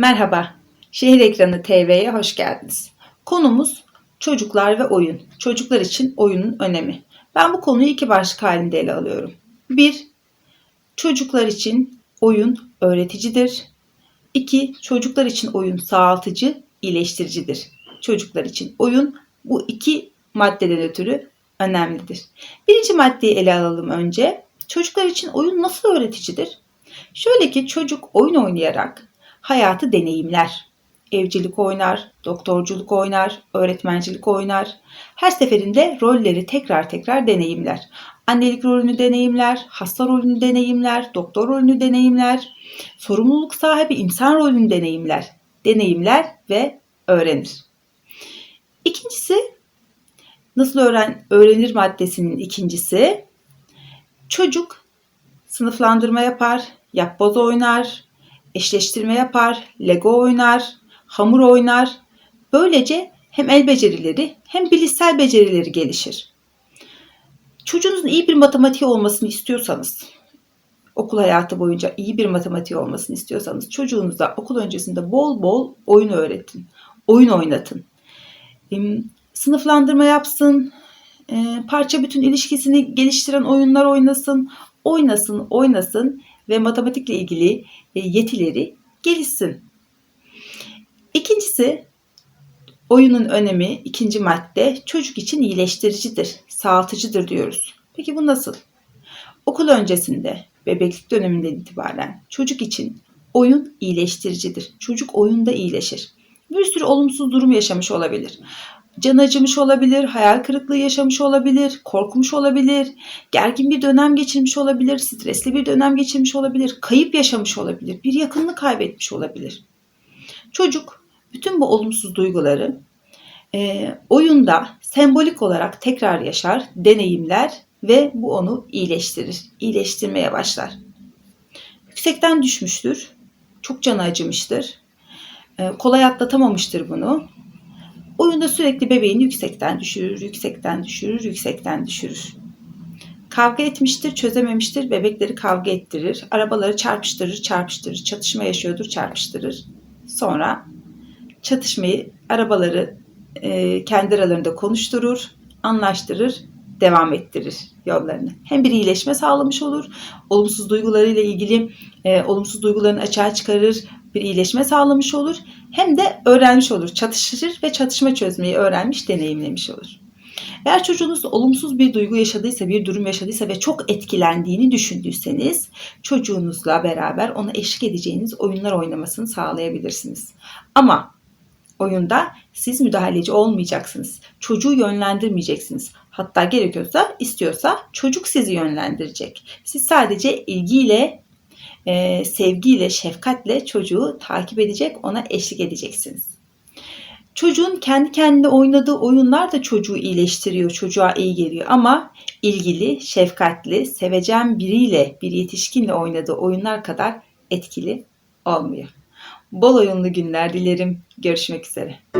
Merhaba, Şehir Ekranı TV'ye hoş geldiniz. Konumuz çocuklar ve oyun. Çocuklar için oyunun önemi. Ben bu konuyu iki başlık halinde ele alıyorum. 1. Çocuklar için oyun öğreticidir. 2. Çocuklar için oyun sağaltıcı, iyileştiricidir. Çocuklar için oyun bu iki maddeden ötürü önemlidir. Birinci maddeyi ele alalım önce. Çocuklar için oyun nasıl öğreticidir? Şöyle ki çocuk oyun oynayarak hayatı deneyimler. Evcilik oynar, doktorculuk oynar, öğretmencilik oynar. Her seferinde rolleri tekrar tekrar deneyimler. Annelik rolünü deneyimler, hasta rolünü deneyimler, doktor rolünü deneyimler, sorumluluk sahibi insan rolünü deneyimler. Deneyimler ve öğrenir. İkincisi nasıl öğren öğrenir maddesinin ikincisi çocuk sınıflandırma yapar, yapboz oynar, eşleştirme yapar, lego oynar, hamur oynar. Böylece hem el becerileri hem bilişsel becerileri gelişir. Çocuğunuzun iyi bir matematiği olmasını istiyorsanız, okul hayatı boyunca iyi bir matematiği olmasını istiyorsanız çocuğunuza okul öncesinde bol bol oyun öğretin. Oyun oynatın. Sınıflandırma yapsın, parça bütün ilişkisini geliştiren oyunlar oynasın, oynasın, oynasın ve matematikle ilgili yetileri gelişsin. İkincisi oyunun önemi ikinci madde çocuk için iyileştiricidir, sağaltıcıdır diyoruz. Peki bu nasıl? Okul öncesinde, bebeklik döneminden itibaren çocuk için oyun iyileştiricidir. Çocuk oyunda iyileşir. Bir sürü olumsuz durum yaşamış olabilir. Can acımış olabilir, hayal kırıklığı yaşamış olabilir, korkmuş olabilir, gergin bir dönem geçirmiş olabilir, stresli bir dönem geçirmiş olabilir, kayıp yaşamış olabilir, bir yakınını kaybetmiş olabilir. Çocuk bütün bu olumsuz duyguları e, oyunda sembolik olarak tekrar yaşar, deneyimler ve bu onu iyileştirir, iyileştirmeye başlar. Yüksekten düşmüştür, çok canı acımıştır, e, kolay atlatamamıştır bunu Oyunda sürekli bebeğini yüksekten düşürür, yüksekten düşürür, yüksekten düşürür. Kavga etmiştir, çözememiştir, bebekleri kavga ettirir, arabaları çarpıştırır, çarpıştırır, çatışma yaşıyordur, çarpıştırır. Sonra çatışmayı, arabaları e, kendi aralarında konuşturur, anlaştırır, devam ettirir yollarını. Hem bir iyileşme sağlamış olur, olumsuz duygularıyla ilgili e, olumsuz duygularını açığa çıkarır, bir iyileşme sağlamış olur. Hem de öğrenmiş olur, çatışır ve çatışma çözmeyi öğrenmiş, deneyimlemiş olur. Eğer çocuğunuz olumsuz bir duygu yaşadıysa, bir durum yaşadıysa ve çok etkilendiğini düşündüyseniz çocuğunuzla beraber ona eşlik edeceğiniz oyunlar oynamasını sağlayabilirsiniz. Ama oyunda siz müdahaleci olmayacaksınız. Çocuğu yönlendirmeyeceksiniz. Hatta gerekiyorsa, istiyorsa çocuk sizi yönlendirecek. Siz sadece ilgiyle, e, sevgiyle, şefkatle çocuğu takip edecek, ona eşlik edeceksiniz. Çocuğun kendi kendine oynadığı oyunlar da çocuğu iyileştiriyor, çocuğa iyi geliyor ama ilgili, şefkatli, sevecen biriyle, bir yetişkinle oynadığı oyunlar kadar etkili olmuyor. Bol oyunlu günler dilerim. Görüşmek üzere.